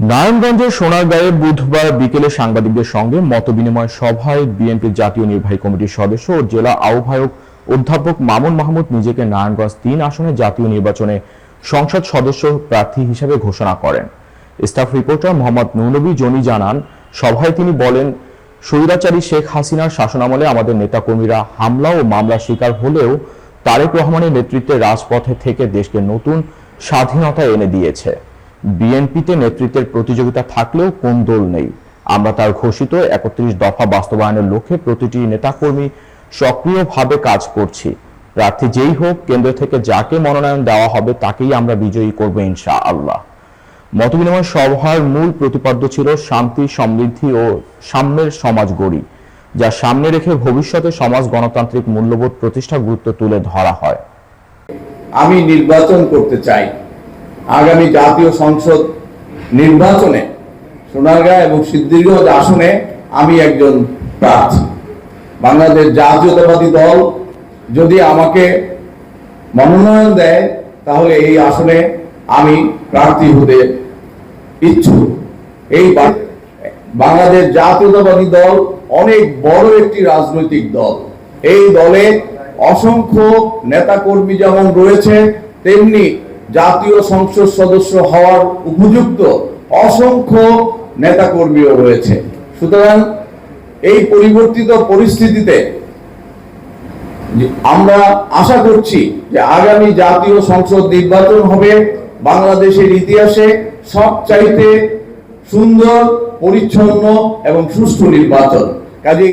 নারায়ণগঞ্জের সোনারগাঁয়ে বুধবার বিকেলে সাংবাদিকদের সঙ্গে মতবিনিময় সভায় বিএনপির জাতীয় নির্বাহী কমিটির সদস্য ও জেলা আহ্বায়ক অধ্যাপক মামুন মাহমুদ নিজেকে নারায়ণগঞ্জ তিন আসনে জাতীয় নির্বাচনে সংসদ সদস্য প্রার্থী হিসেবে ঘোষণা করেন। স্টাফ রিপোর্টার মোহাম্মদ নুনবী জনি জানান, সভায় তিনি বলেন, স্বৈরাচারী শেখ হাসিনার শাসনামলে আমাদের নেতাকর্মীরা হামলা ও মামলা শিকার হলেও তারেক রহমানের নেতৃত্বে রাজপথে থেকে দেশকে নতুন স্বাধীনতা এনে দিয়েছে। বিএনপিতে নেতৃত্বের প্রতিযোগিতা থাকলেও কোন দল নেই। আমরা তার ঘোষিত একত্রিশ দফা বাস্তবায়নের লক্ষ্যে প্রতিটি নেতাকর্মী সক্রিয়ভাবে কাজ করছি। প্রার্থী যেই হোক, কেন্দ্র থেকে যাকে মনোনয়ন দেওয়া হবে তাকেই আমরা বিজয়ী করব ইনশা আল্লাহ মতবিনিময় সভার মূল প্রতিপাদ্য ছিল শান্তি, সমৃদ্ধি ও সাম্যের সমাজ গড়ি, যা সামনে রেখে ভবিষ্যতে সমাজ গণতান্ত্রিক মূল্যবোধ প্রতিষ্ঠা গুরুত্ব তুলে ধরা হয়। আমি নির্বাচন করতে চাই। আগামী জাতীয় সংসদ নির্বাচনে সোনারগাঁ এবং সিদ্ধিরগঞ্জ আসনে আমি একজন প্রার্থী। বাংলাদেশ জাতীয়তাবাদী দল যদি আমাকে মনোনয়ন দেয়, তাহলে এই আসনে আমি প্রার্থী হতে ইচ্ছুক। এই বাংলাদেশ জাতীয়তাবাদী দল অনেক বড় একটি রাজনৈতিক দল। এই দলে অসংখ্য নেতাকর্মী যেমন রয়েছে, তেমনি জাতীয় সংসদ সদস্য হওয়ার উপযুক্ত অসংখ্য নেতাকর্মীও রয়েছে। সুতরাং এই পরিবর্তিত পরিস্থিতিতে আমরা আশা করছি যে আগামী জাতীয় সংসদ নির্বাচন হবে বাংলাদেশের ইতিহাসে সবচাইতে সুন্দর, পরিচ্ছন্ন এবং সুষ্ঠু নির্বাচন। কাজে